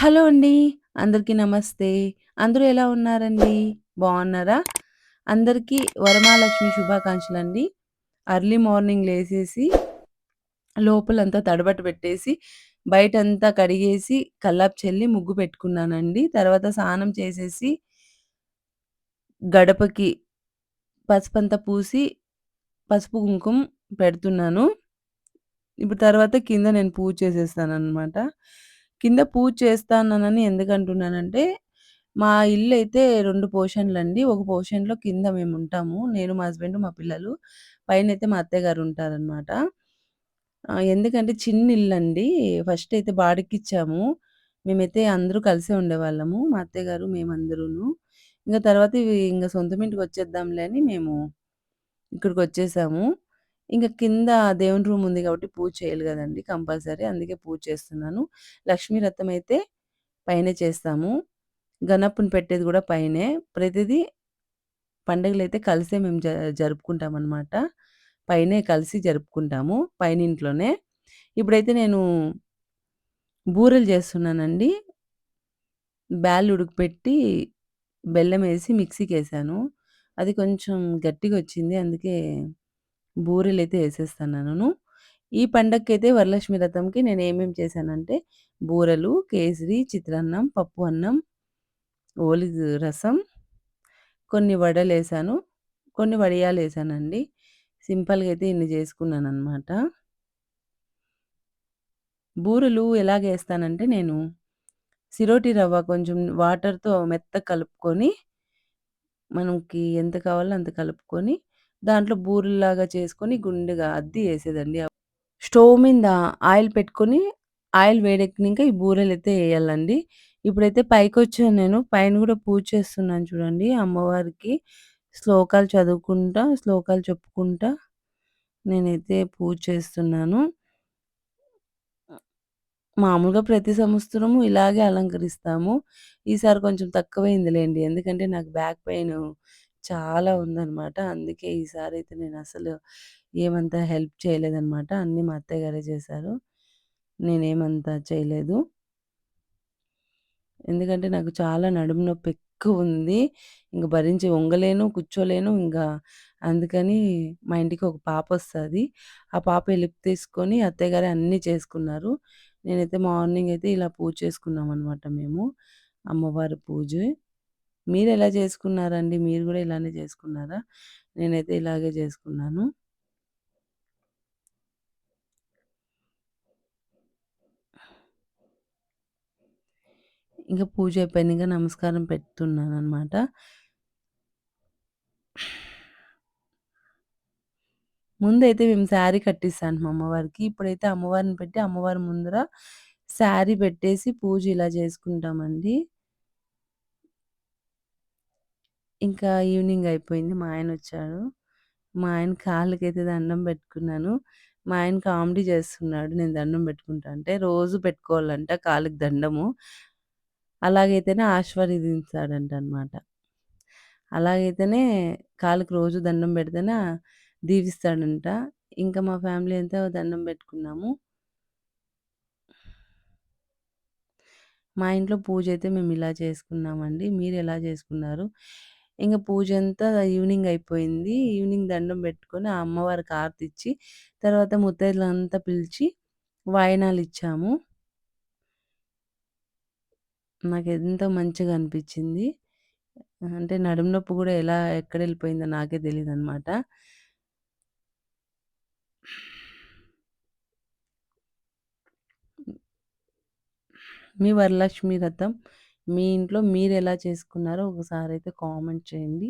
Hello అండి. అందరికీ నమస్తే. అందరూ ఎలా ఉన్నారండి? బాగున్నారా అందరికీ వరమహాలక్ష్మి శుభాకాంక్షలండి. అర్లీ మార్నింగ్ లేసేసి, లోపలంతా తడబట్టు పెట్టేసి, బయటంతా కడిగేసి, కల్లాపు చెల్లి ముగ్గు పెట్టుకున్నానండి. తర్వాత స్నానం చేసేసి గడపకి పసుపంతా పూసి, పసుపు, కుంకుమ పెడుతున్నాను. ఇప్పుడు తర్వాత కింద నేను పూజ చేసేస్తాననమాట. కింద పూజ చేస్తానని ఎందుకంటున్నానంటే, మా ఇల్లు అయితే రెండు పోర్షన్లు అండి ఒక పోర్షన్‌లో కింద మేము ఉంటాము నేను, మా హస్బెండ్, మా పిల్లలు. పైన అయితే మా అత్తయ్య గారు ఉంటారనమాట. ఎందుకంటే చిన్న ఇల్లు అండి ఫస్ట్ అయితే బాడిగికిచ్చాము. మేమైతే అందరూ కలిసే ఉండేవాళ్ళము. మా అత్తయ్య గారు, మేమందరూను. ఇంకా తర్వాత ఇవి సొంత ఇంటికి వచ్చేద్దాంలే అని మేము ఇక్కడికి వచ్చేసాము ఇంకా కింద దేవుని రూమ్ ఉంది కాబట్టి పూజ చేయాలి కదండి కంపల్సరీ. అందుకే పూజ చేస్తున్నాను. లక్ష్మీ రథం అయితే పైనే చేస్తాము. గణపుని పెట్టేది కూడా పైనే. ప్రతిదీ పండుగలైతే కలిసే మేము జ అన్నమాట పైనే కలిసి జరుపుకుంటాము. పైన ఇంట్లోనే ఇప్పుడైతే నేను బూరెలు చేస్తున్నానండి. బ్యాళ్ళు ఉడకపెట్టి, మిక్సీకి వేసాను అది కొంచెం గట్టిగా వచ్చింది అందుకే బూరెలైతే ఏసేస్తున్నాను. ఈ పండగకైతే వరలక్ష్మి రథంకి నేను ఏమేమి చేశానంటే, బూరెలు, కేసరి, చిత్రాన్నం, పప్పు అన్నం, ఓలి రసం, కొన్ని వడలు వేసాను కొన్ని వడియాలు వేసానండి సింపుల్‌గా అయితే ఇన్ని చేసుకున్నాననమాట. బూరెలు ఎలాగేస్తానంటే నేను, సిరోటి రవ్వ కొంచెం వాటర్‌తో మెత్త కలుపుకొని, మనకి ఎంత కావాలో అంత కలుపుకొని, దాంట్లో బూరెల్లాగా చేసుకొని గుండెగా అద్ది వేసేదండి స్టవ్ మీద ఆయిల్ పెట్టుకొని, ఆయిల్ వేడెక్కినాక ఈ బూరెలు అయితే వేయాలండి ఇప్పుడైతే పైకి వచ్చాను నేను. పైన కూడా పూజ చేస్తున్నాను చూడండి అమ్మవారికి. శ్లోకాలు చదువుకుంటా, శ్లోకాలు చెప్పుకుంటా నేనైతే పూజ చేస్తున్నాను. మామూలుగా ప్రతి సంవత్సరము ఇలాగే అలంకరిస్తాము. ఈసారి కొంచెం తక్కువైందిలేండి ఎందుకంటే నాకు బ్యాక్ పెయిన్ చాలా ఉందనమాట. అందుకే ఈసారి అయితే నేను అసలు ఏమంత హెల్ప్ చేయలేదనమాట. అన్నీ మా అత్తయ్య గారే చేశారు. నేనేమంతా చేయలేదు. ఎందుకంటే నాకు చాలా నడుము నొప్పి ఎక్కువుంది. ఇంక భరించి వంగలేను, కూర్చోలేను. ఇంకా అందుకని మా ఇంటికి ఒక పాప వస్తుంది ఆ పాప హెల్ప్ తీసుకొని అత్తయ్య గారే అన్నీ చేసుకున్నారు. నేనైతే మార్నింగ్ అయితే ఇలా పూజ చేసుకున్నాం అనమాట మేము. అమ్మవారి పూజ. మీరు ఎలా చేసుకున్నారండి? మీరు కూడా ఇలానే చేసుకున్నారా? నేనైతే ఇలాగే చేసుకున్నాను. ఇంకా పూజ అయిపోయినంక నమస్కారం పెడుతున్నాను అనమాట ముందైతే మేము శారీ కట్టిస్తాంటిమి అమ్మవారికి. ఇప్పుడైతే అమ్మవారిని పెట్టి, అమ్మవారి ముందర శారీ పెట్టేసి పూజ ఇలా చేసుకుంటామండి. ఇంకా ఈవినింగ్ అయిపోయింది. మా ఆయన వచ్చాడు మా ఆయన కాళ్ళకైతే దండం పెట్టుకున్నాను. మా ఆయన కామెడీ చేస్తున్నాడు. నేను దండం పెట్టుకుంటాంటే. రోజు పెట్టుకోవాలంట కాళ్ళకి దండము. అలాగైతేనే ఆశీర్వదించాడంటనమాట. అలాగైతేనే కాళ్ళకి రోజు దండం పెడితేనే దీవిస్తాడంట. ఇంకా మా ఫ్యామిలీ అంతా దండం పెట్టుకున్నాము. మా ఇంట్లో పూజ అయితే మేము ఇలా చేసుకున్నామండి. మీరెలా చేసుకున్నారు? ఇంకా పూజ అంతా ఈవినింగ్ అయిపోయింది. ఈవినింగ్ దండం పెట్టుకొని, ఆ అమ్మవారికి హారతిచ్చి, తర్వాత ముత్తైదులంతా పిలిచి వాయినాలు ఇచ్చాము నాకు ఎంతో మంచిగా అనిపించింది. అంటే నడుము నొప్పి కూడా ఎలా ఎక్కడ వెళ్ళిపోయిందో నాకే తెలియదు అనమాట మీ వరలక్ష్మి రథం మీ ఇంట్లో మీరు ఎలా చేసుకున్నారో ఒకసారి అయితే కామెంట్ చేయండి.